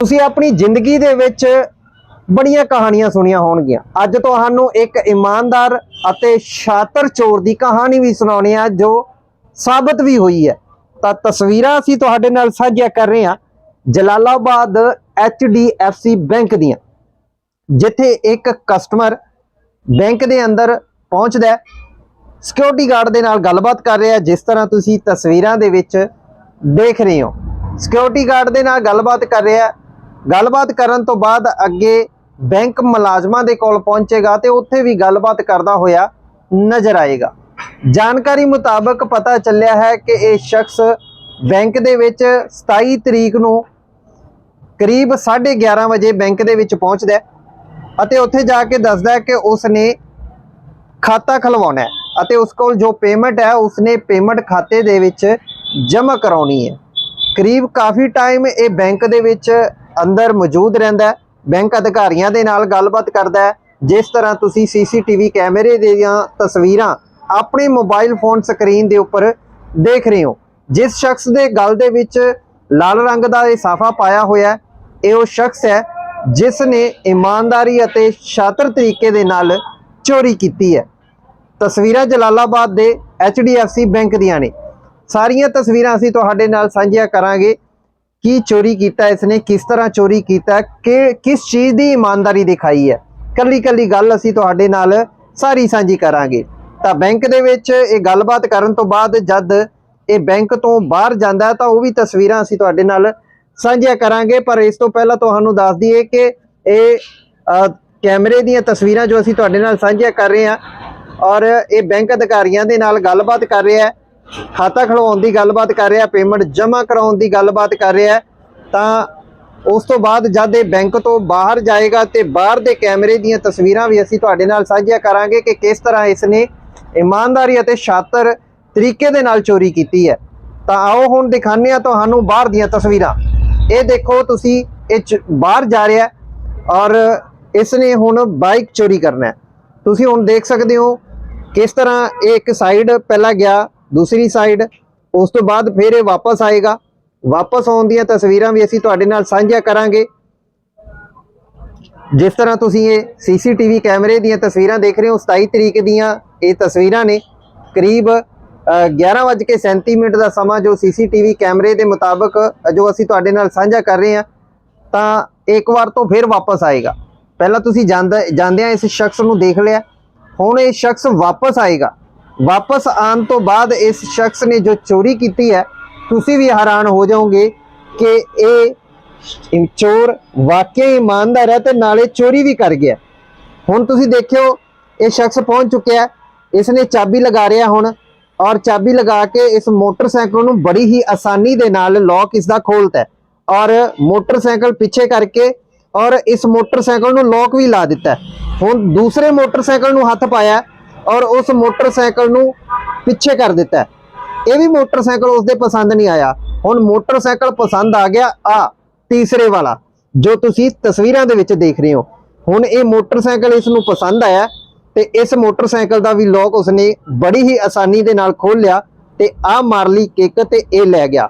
ਤੁਸੀਂ ਆਪਣੀ ਜ਼ਿੰਦਗੀ ਦੇ ਵਿੱਚ ਬੜੀਆਂ ਕਹਾਣੀਆਂ ਸੁਣੀਆਂ ਹੋਣਗੀਆਂ। ਅੱਜ ਤੁਹਾਨੂੰ ਇੱਕ ਇਮਾਨਦਾਰ ਅਤੇ ਸ਼ਾਤਰ ਚੋਰ ਦੀ ਕਹਾਣੀ ਵੀ ਸੁਣਾਉਣੀ ਆ, ਜੋ ਸਾਬਤ ਵੀ ਹੋਈ ਹੈ। ਤਾਂ ਤਸਵੀਰਾਂ ਅਸੀਂ ਤੁਹਾਡੇ ਨਾਲ ਸਾਂਝੀਆਂ ਕਰ ਰਹੇ ਹਾਂ ਜਲਾਲਾਬਾਦ HDFC ਬੈਂਕ ਦੀਆਂ। ਜਿੱਥੇ ਇੱਕ ਕਸਟਮਰ ਬੈਂਕ ਦੇ ਅੰਦਰ ਪਹੁੰਚਦਾ ਹੈ। ਸਿਕਿਉਰਿਟੀ ਗਾਰਡ ਦੇ ਨਾਲ ਗੱਲਬਾਤ ਕਰ ਰਿਹਾ ਜਿਸ ਤਰ੍ਹਾਂ ਤੁਸੀਂ ਤਸਵੀਰਾਂ ਦੇ ਵਿੱਚ ਦੇਖ ਰਹੇ ਹੋ। ਸਿਕਿਉਰਿਟੀ ਗਾਰਡ ਦੇ ਨਾਲ ਗੱਲਬਾਤ ਕਰ ਰਿਹਾ ਗੱਲਬਾਤ ਕਰਨ ਤੋਂ ਬਾਅਦ ਅੱਗੇ ਬੈਂਕ ਮੁਲਾਜ਼ਮਾਂ ਦੇ ਕੋਲ ਪਹੁੰਚੇਗਾ ਤੇ ਉੱਥੇ ਵੀ ਗੱਲਬਾਤ ਕਰਦਾ ਹੋਇਆ ਨਜ਼ਰ ਆਏਗਾ। ਜਾਣਕਾਰੀ ਮੁਤਾਬਕ ਪਤਾ ਚੱਲਿਆ ਹੈ ਕਿ ਇਹ ਸ਼ਖਸ ਬੈਂਕ ਦੇ ਵਿੱਚ 27 ਤਰੀਕ ਨੂੰ ਕਰੀਬ 11:30 ਵਜੇ ਬੈਂਕ ਦੇ ਵਿੱਚ ਪਹੁੰਚਦਾ ਹੈ ਅਤੇ ਉੱਥੇ ਜਾ ਕੇ ਦੱਸਦਾ ਹੈ ਕਿ ਉਸਨੇ ਖਾਤਾ ਖਲਵਾਉਣਾ ਹੈ ਅਤੇ ਉਸ ਕੋਲ ਜੋ ਪੇਮੈਂਟ ਹੈ, ਉਸਨੇ ਪੇਮੈਂਟ ਖਾਤੇ ਦੇ ਵਿੱਚ ਜਮ੍ਹਾਂ ਕਰਾਉਣੀ ਹੈ। ਕਰੀਬ ਕਾਫੀ ਟਾਈਮ ਇਹ ਬੈਂਕ ਦੇ ਵਿੱਚ ਅੰਦਰ ਮੌਜੂਦ ਰਹਿੰਦਾ ਬੈਂਕ ਅਧਿਕਾਰੀਆਂ ਦੇ ਨਾਲ ਗੱਲਬਾਤ ਕਰਦਾ ਹੈ, ਜਿਸ ਤਰ੍ਹਾਂ ਤੁਸੀਂ ਸੀਸੀਟੀਵੀ ਕੈਮਰੇ ਦੀਆਂ ਤਸਵੀਰਾਂ ਆਪਣੇ ਮੋਬਾਈਲ ਫੋਨ ਸਕਰੀਨ ਦੇ ਉੱਪਰ ਦੇਖ ਰਹੇ ਹੋ। ਜਿਸ ਸ਼ਖਸ ਦੇ ਗਲ ਦੇ ਵਿੱਚ ਲਾਲ ਰੰਗ ਦਾ ਇਹ ਸਾਫਾ ਪਾਇਆ ਹੋਇਆ ਹੈ, ਇਹ ਉਹ ਸ਼ਖਸ ਹੈ ਜਿਸ ਨੇ ਇਮਾਨਦਾਰੀ ਅਤੇ ਸ਼ਾਤਰ ਤਰੀਕੇ ਦੇ ਨਾਲ ਚੋਰੀ ਕੀਤੀ ਹੈ। ਤਸਵੀਰਾਂ ਜਲਾਲਾਬਾਦ ਦੇ HDFC ਬੈਂਕ ਦੀਆਂ ਨੇ। ਸਾਰੀਆਂ ਤਸਵੀਰਾਂ ਅਸੀਂ ਤੁਹਾਡੇ ਨਾਲ ਸਾਂਝੀਆਂ ਕਰਾਂਗੇ। ਕੀ ਚੋਰੀ ਕੀਤਾ ਇਸਨੇ, ਕਿਸ ਤਰ੍ਹਾਂ ਚੋਰੀ ਕੀਤਾ, ਕਿ ਕਿਸ ਚੀਜ਼ ਦੀ ਇਮਾਨਦਾਰੀ ਦਿਖਾਈ ਹੈ? ਕੱਲੀ ਕੱਲੀ ਗੱਲ ਅਸੀਂ ਤੁਹਾਡੇ ਨਾਲ ਸਾਰੀ ਸਾਂਝੀ ਕਰਾਂਗੇ। ਤਾਂ ਬੈਂਕ ਦੇ ਵਿੱਚ ਇਹ ਗੱਲਬਾਤ ਕਰਨ ਤੋਂ ਬਾਅਦ ਜਦ ਇਹ ਬੈਂਕ ਤੋਂ ਬਾਹਰ ਜਾਂਦਾ, ਤਾਂ ਉਹ ਵੀ ਤਸਵੀਰਾਂ ਅਸੀਂ ਤੁਹਾਡੇ ਨਾਲ ਸਾਂਝੀਆਂ ਕਰਾਂਗੇ। ਪਰ ਇਸ ਤੋਂ ਪਹਿਲਾਂ ਤੁਹਾਨੂੰ ਦੱਸ ਦਈਏ ਕਿ ਇਹ ਕੈਮਰੇ ਦੀਆਂ ਤਸਵੀਰਾਂ ਜੋ ਅਸੀਂ ਤੁਹਾਡੇ ਨਾਲ ਸਾਂਝੀਆਂ ਕਰ ਰਹੇ ਹਾਂ ਔਰ ਇਹ ਬੈਂਕ ਅਧਿਕਾਰੀਆਂ ਦੇ ਨਾਲ ਗੱਲਬਾਤ ਕਰ ਰਿਹਾ ਹੈ। ਖਾਤਾ ਖਲਵਾਉਣ ਦੀ ਗੱਲਬਾਤ ਕਰ ਰਿਹਾ ਪੇਮੈਂਟ ਜਮ੍ਹਾਂ ਕਰਾਉਣ ਦੀ ਗੱਲਬਾਤ ਕਰ ਰਿਹਾ ਤਾਂ ਉਸ ਤੋਂ ਬਾਅਦ ਜਦ ਇਹ ਬੈਂਕ ਤੋਂ ਬਾਹਰ ਜਾਏਗਾ ਤੇ ਬਾਹਰ ਦੇ ਕੈਮਰੇ ਦੀਆਂ ਤਸਵੀਰਾਂ ਵੀ ਅਸੀਂ ਤੁਹਾਡੇ ਨਾਲ ਸਾਂਝੀਆਂ ਕਰਾਂਗੇ ਕਿ ਕਿਸ ਤਰ੍ਹਾਂ ਇਸ ਨੇ ਇਮਾਨਦਾਰੀ ਅਤੇ ਸ਼ਾਤਰ ਤਰੀਕੇ ਦੇ ਨਾਲ ਚੋਰੀ ਕੀਤੀ ਹੈ। ਤਾਂ ਆਓ ਹੁਣ ਦਿਖਾਉਂਦੇ ਹਾਂ ਤੁਹਾਨੂੰ ਬਾਹਰ ਦੀਆਂ ਤਸਵੀਰਾਂ। ਇਹ ਦੇਖੋ, ਤੁਸੀਂ ਇਹ 'ਚ ਬਾਹਰ ਜਾ ਰਿਹਾ ਔਰ ਇਸ ਨੇ ਹੁਣ ਬਾਈਕ ਚੋਰੀ ਕਰਨਾ ਹੈ। ਤੁਸੀਂ ਹੁਣ ਦੇਖ ਸਕਦੇ ਹੋ ਕਿਸ ਤਰ੍ਹਾਂ ਇਹ ਇੱਕ ਸਾਈਡ ਪਹਿਲਾਂ ਗਿਆ ਦੂਸਰੀ ਸਾਈਡ ਉਸ ਤੋਂ ਬਾਅਦ ਫਿਰ ਇਹ ਵਾਪਸ ਆਏਗਾ। ਵਾਪਸ ਆਉਣ ਦੀਆਂ ਤਸਵੀਰਾਂ ਵੀ ਅਸੀਂ ਤੁਹਾਡੇ ਨਾਲ ਸਾਂਝੀਆਂ ਕਰਾਂਗੇ। ਜਿਸ ਤਰ੍ਹਾਂ ਤੁਸੀਂ ਇਹ ਸੀਸੀਟੀਵੀ ਕੈਮਰੇ ਦੀਆਂ ਤਸਵੀਰਾਂ ਦੇਖ ਰਹੇ ਹੋ 27 ਤਰੀਕ ਦੀਆਂ ਇਹ ਤਸਵੀਰਾਂ ਨੇ। ਕਰੀਬ ਅ, 11:37 ਮਿੰਟ ਦਾ ਸਮਾਂ ਜੋ ਸੀਸੀਟੀਵੀ ਕੈਮਰੇ ਦੇ ਮੁਤਾਬਕ ਜੋ ਅਸੀਂ ਤੁਹਾਡੇ ਨਾਲ ਸਾਂਝਾ ਕਰ ਰਹੇ ਹਾਂ ਤਾਂ ਇੱਕ ਵਾਰ ਤੋਂ ਫਿਰ ਵਾਪਸ ਆਏਗਾ। ਪਹਿਲਾਂ ਤੁਸੀਂ ਜਾਂਦਾ ਜਾਂਦਿਆਂ ਇਸ ਸ਼ਖਸ ਨੂੰ ਦੇਖ ਲਿਆ। ਹੁਣ ਇਹ ਸ਼ਖਸ ਵਾਪਸ ਆਏਗਾ। ਵਾਪਸ ਆਉਣ ਤੋਂ ਬਾਅਦ ਇਸ ਸ਼ਖਸ ਨੇ ਜੋ ਚੋਰੀ ਕੀਤੀ ਹੈ, ਤੁਸੀਂ ਵੀ ਹੈਰਾਨ ਹੋ ਜਾਓਗੇ ਕਿ ਇਹ ਚੋਰ ਵਾਕਿਆ ਇਮਾਨਦਾਰ ਹੈ ਤੇ ਨਾਲੇ ਚੋਰੀ ਵੀ ਕਰ ਗਿਆ। ਹੁਣ ਤੁਸੀਂ ਦੇਖਿਓ, ਇਹ ਸ਼ਖਸ ਪਹੁੰਚ ਚੁੱਕਿਆ ਹੈ। ਇਸ ਨੇ ਚਾਬੀ ਲਗਾ ਰਿਹਾ ਹੁਣ ਔਰ ਚਾਬੀ ਲਗਾ ਕੇ ਇਸ ਮੋਟਰਸਾਈਕਲ ਨੂੰ ਬੜੀ ਹੀ ਆਸਾਨੀ ਦੇ ਨਾਲ ਲੌਕ ਇਸ ਦਾ ਖੋਲਤਾ ਔਰ ਮੋਟਰਸਾਈਕਲ ਪਿੱਛੇ ਕਰਕੇ ਔਰ ਇਸ ਮੋਟਰਸਾਈਕਲ ਨੂੰ ਲੌਕ ਵੀ ਲਾ ਦਿੱਤਾ ਹੁਣ ਦੂਸਰੇ ਮੋਟਰਸਾਈਕਲ ਨੂੰ ਹੱਥ ਪਾਇਆ ਔਰ ਉਸ ਮੋਟਰਸਾਈਕਲ ਨੂੰ ਪਿੱਛੇ ਕਰ ਦਿੱਤਾ। ਇਹ ਵੀ ਮੋਟਰਸਾਈਕਲ ਉਸਦੇ ਪਸੰਦ ਨਹੀਂ ਆਇਆ। ਹੁਣ ਮੋਟਰਸਾਈਕਲ ਪਸੰਦ ਆ ਗਿਆ ਆ ਤੀਸਰੇ ਵਾਲਾ, ਜੋ ਤੁਸੀਂ ਤਸਵੀਰਾਂ ਦੇ ਵਿੱਚ ਦੇਖ ਰਹੇ ਹੋ। ਹੁਣ ਇਹ ਮੋਟਰਸਾਈਕਲ ਇਸ ਨੂੰ ਪਸੰਦ ਆਇਆ ਤੇ ਇਸ ਮੋਟਰਸਾਈਕਲ ਦਾ ਵੀ ਲੋਕ ਉਸਨੇ ਬੜੀ ਹੀ ਆਸਾਨੀ ਦੇ ਨਾਲ ਖੋਲ ਲਿਆ ਤੇ ਆ ਮਾਰਲੀ ਕਿੱਕ ਤੇ ਇਹ ਲੈ ਗਿਆ।